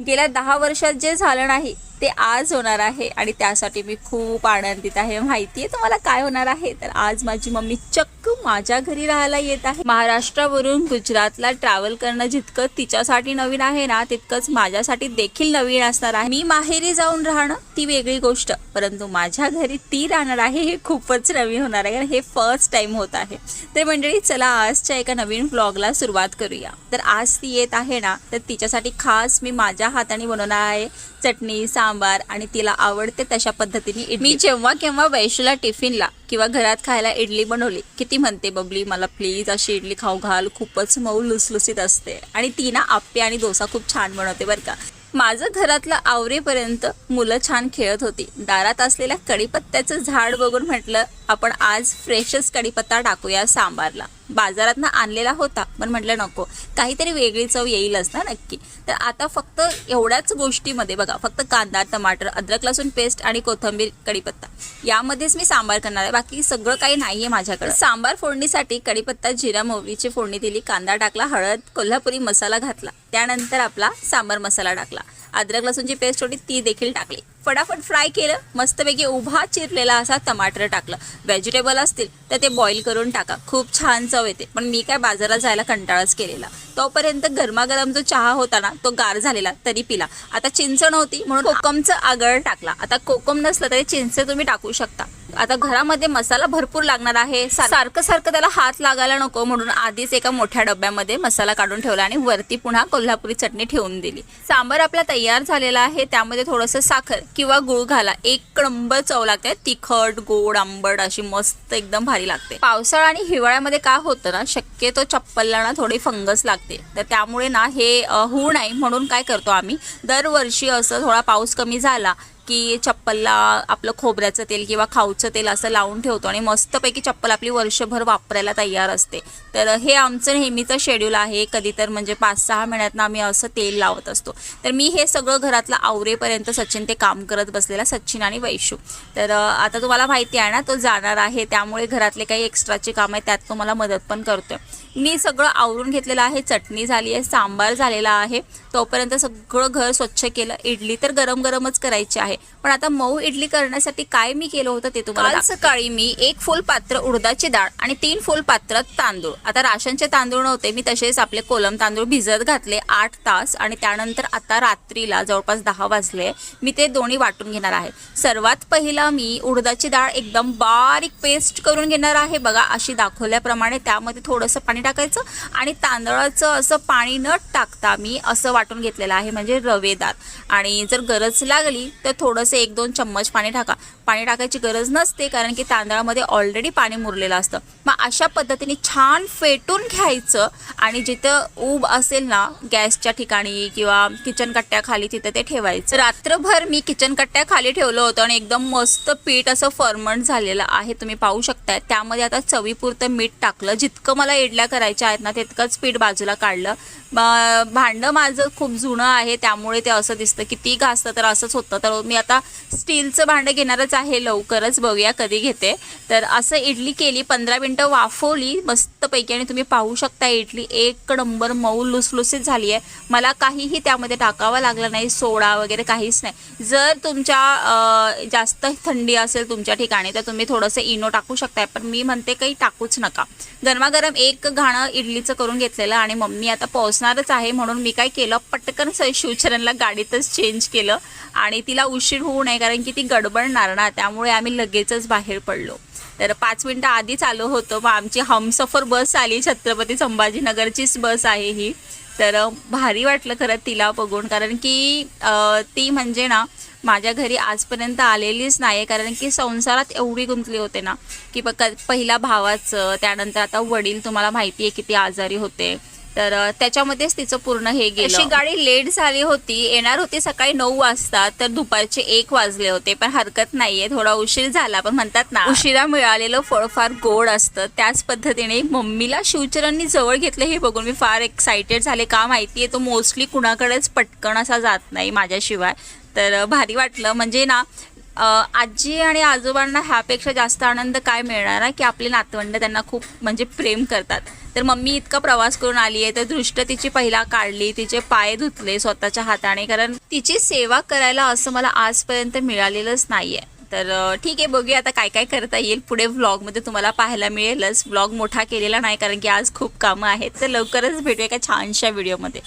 गेल्या दहा वर्षात जे झालं नाही ते आज होणार आहे आणि त्यासाठी मी खूप आनंदित आहे. माहिती आहे तुम्हाला काय होणार आहे? तर आज माझी मम्मी चक्क माझ्या घरी राहायला येत आहे. महाराष्ट्रावरून गुजरातला ट्रॅव्हल करणं जितकं तिच्यासाठी नवीन आहे ना तितकंच माझ्यासाठी देखील नवीन असणार आहे. मी माहेरी जाऊन राहणं ती वेगळी गोष्ट परंतु माझ्या घरी ती राहणार आहे हे खूपच नवीन होणार आहे कारण हे फर्स्ट टाइम होत आहे. तर मंडळी चला आजच्या एका नवीन ब्लॉगला सुरुवात करूया. तर आज ती येत आहे ना तर तिच्यासाठी खास मी माझ्या हाताने बनवणार आहे चटणी सांबार आणि तिला आवडते तशा पद्धतीने इडली. मी जेव्हा केव्हा वैशूला टिफिनला किंवा घरात खायला इडली बनवली की ती म्हणते बबली मला प्लीज अशी इडली खाऊ घाल खूपच मऊ लुसलुसीत असते. आणि ती ना आप्पे आणि डोसा खूप छान बनवते बरं का. माझं घरातलं आवरेपर्यंत मुलं छान खेळत होती. दारात असलेल्या कढीपत्त्याचं झाड बघून म्हटलं आपण आज फ्रेशच कढीपत्ता टाकूया सांबारला. बाजारातनं आणलेला होता. पण म्हटलं नको. काहीतरी वेगळी चव येईलच ना नक्की. तर आता फक्त एवढ्याच गोष्टीमध्ये बघा फक्त कांदा टमाटर अद्रक लसूण पेस्ट आणि कोथिंबीर कढीपत्ता. यामध्येच मी सांबार करणार आहे. बाकी सगळं काही नाही आहे माझ्याकडे. सांबार फोडणीसाठी कढीपत्ता जिरा मोहरीची फोडणी दिली. कांदा टाकला हळद कोल्हापुरी मसाला घातला. त्यानंतर आपला सांबार मसाला टाकला. अद्रक लसूणची पेस्ट होती ती देखील टाकली. फटाफट फ्राय केलं मस्तपैकी उभा चिरलेला असा टमाटर टाकलं. व्हेजिटेबल असतील तर ते बॉईल करून टाका. खूप छान चव येते. पण मी काय बाजारात जायला कंटाळाच केलेला. तोपर्यंत गरमागरम जो चहा होता ना तो गार झालेला तरी पिला. आता चिंच नव्हती म्हणून कोकमचं आगळ टाकला. आता कोकम नसलं तरी चिंच तुम्ही टाकू शकता. आता घरामध्ये मसाला भरपूर लागणार आहे. सारखं सारखं त्याला हात लागायला नको म्हणून आधीच एका मोठ्या डब्यामध्ये मसाला काढून ठेवला आणि वरती पुन्हा कोल्हापुरी चटणी ठेवून दिली. सांबार आपला तयार झालेला आहे. त्यामध्ये थोडंसं साखर किंवा गुळ घाला. एक नंबर चव लागते. तिखट गोड आंबट अशी मस्त एकदम भारी लागते. पावसाळा आणि हिवाळ्यामध्ये काय होतं ना शक्यतो चप्पलला ना थोडी फंगस लागते. तर त्यामुळे ना हे होऊ नये म्हणून काय करतो आम्ही. दरवर्षी असं थोडा पाऊस कमी झाला की चप्पलला आपलं खोबऱ्याचं तेल किंवा खाऊचं तेल असं लावून ठेवतो आणि मस्तपैकी चप्पल आपली वर्षभर वापरायला तयार असते. तर हे आमचं नेहमीचं शेड्यूल आहे. कधी तर म्हणजे पाच सहा महिन्यातनं आम्ही असं तेल लावत असतो. तर मी हे सगळं घरातलं आवरेपर्यंत सचिन ते काम करत बसलेला सचिन आणि वैशू. तर आता तुम्हाला माहिती आहे ना तो जाणार आहे. त्यामुळे घरातले काही एक्स्ट्राचे काम आहे त्यात तो मला मदत पण करतोय. मी सगळं आवरून घेतलेलं आहे. चटणी झाली आहे सांबार झालेला आहे. तोपर्यंत सगळं घर स्वच्छ केलं. इडली तर गरम गरमच करायची आहे. पण आता मऊ इडली करण्यासाठी काय मी केलं होतं ते तुम्हाला सकाळी मी एक फुल पात्र उडदाची डाळ आणि तीन फुल पात्र तांदूळ. आता राशनचे तांदूळ नव्हते. मी तसेच आपले कोलम तांदूळ भिजत घातले आठ तास आणि त्यानंतर आता रात्रीला जवळपास दहा वाजले. मी ते दोन्ही वाटून घेणार आहे. सर्वात पहिला मी उडदाची डाळ एकदम बारीक पेस्ट करून घेणार आहे. बघा अशी दाखवल्याप्रमाणे त्यामध्ये थोडंसं पाणी टाकायचं आणि तांदळाचं असं पाणी न टाकता मी असं वाटून घेतलेलं आहे म्हणजे रवेदार आणि जर गरज लागली तर थोडंसं एक दोन चम्मच पाणी टाका. पाणी टाकायची गरज नसते कारण की तांदळामध्ये ऑलरेडी पाणी मुरलेलं असतं. मग अशा पद्धतीने छान फेटून घ्यायचं आणि जिथं ऊब असेल ना गॅसच्या ठिकाणी किंवा किचन कट्ट्याखाली तिथं ते ठेवायचं. रात्रभर मी किचन कट्ट्याखाली ठेवलं होतं आणि एकदम मस्त पीठ असं फर्मंट झालेलं आहे तुम्ही पाहू शकताय. त्यामध्ये आता चवीपुरतं मीठ टाकलं. जितकं मला इडल्या करायच्या आहेत ना तितकंच पीठ बाजूला काढलं. भांडं माझं खूप जुनं आहे त्यामुळे ते असं दिसतं किती घासतं तर असंच होतं. तर मी आता स्टीलचं भांडं घेणारच आहे लवकरच बघूया कधी घेते. तर असं इडली केली पंधरा मिनटं वाफवली मस्तपैकी आणि तुम्ही पाहू शकता इडली एक नंबर मऊ लुसलुसीत झाली आहे. मला काहीही त्यामध्ये टाकावं लागलं नाही सोडा वगैरे काहीच नाही. जर तुमच्या जास्त थंडी असेल तुमच्या ठिकाणी तर तुम्ही थोडंसं इनो टाकू शकताय. पण मी म्हणते काही टाकूच नका. गरमागरम एक घाणं इडलीचं करून घेतलेलं आणि मम्मी आता पोहोचणारच आहे म्हणून मी काय केलं पटकन शिवचरणला गाडीतच चेंज केलं आणि तिला उशीर होऊ नये कारण की ती गडबडणार ना त्यामुळे आम्ही लगेचच बाहेर पडलो. तर पाच मिनटं आधीच आलो होतो. मग आमची हमसफर बस आली छत्रपती संभाजीनगरचीच बस आहे ही. तर भारी वाटलं खरं तिला बघून कारण की ती म्हणजे ना माझ्या घरी आजपर्यंत आलेलीच नाही कारण की संसारात एवढी गुंतली होते ना की प पहिला भावाचं त्यानंतर आता वडील तुम्हाला माहिती आहे किती आजारी होते. तर त्याच्यामध्येच तिचं पूर्ण हे गेलं. अशी गाडी लेट झाली होती येणार होती सकाळी नऊ वाजता तर दुपारचे एक वाजले होते पण हरकत नाहीये थोडा उशीर झाला पण म्हणतात ना उशिरा मिळालेलं फळ फार गोड असतं. त्याच पद्धतीने मम्मीला शिवचरणनी जवळ घेतलं हे बघून मी फार एक्सायटेड झाले. का माहितीये तो मोस्टली कुणाकडेच पटकन असा जात नाही माझ्याशिवाय. तर भारी वाटलं. म्हणजे ना आजी आणि आजोबांना ह्यापेक्षा जास्त आनंद काय मिळणार आहे की आपले नातवंड त्यांना खूप म्हणजे प्रेम करतात. तर मम्मी इतका प्रवास करून आली आहे तर दृष्ट तिची पहिला काढली तिचे पाय धुतले स्वतःच्या हाताने कारण तिची सेवा करायला असं मला आजपर्यंत मिळालेलंच नाही आहे तर ठीक आहे बघूया आता काय काय करता येईल. पुढे व्लॉगमध्ये तुम्हाला पाहायला मिळेलच. व्लॉग मोठा केलेला नाही कारण की आज खूप कामं आहेत. तर लवकरच भेटूया एका छानशा व्हिडिओमध्ये.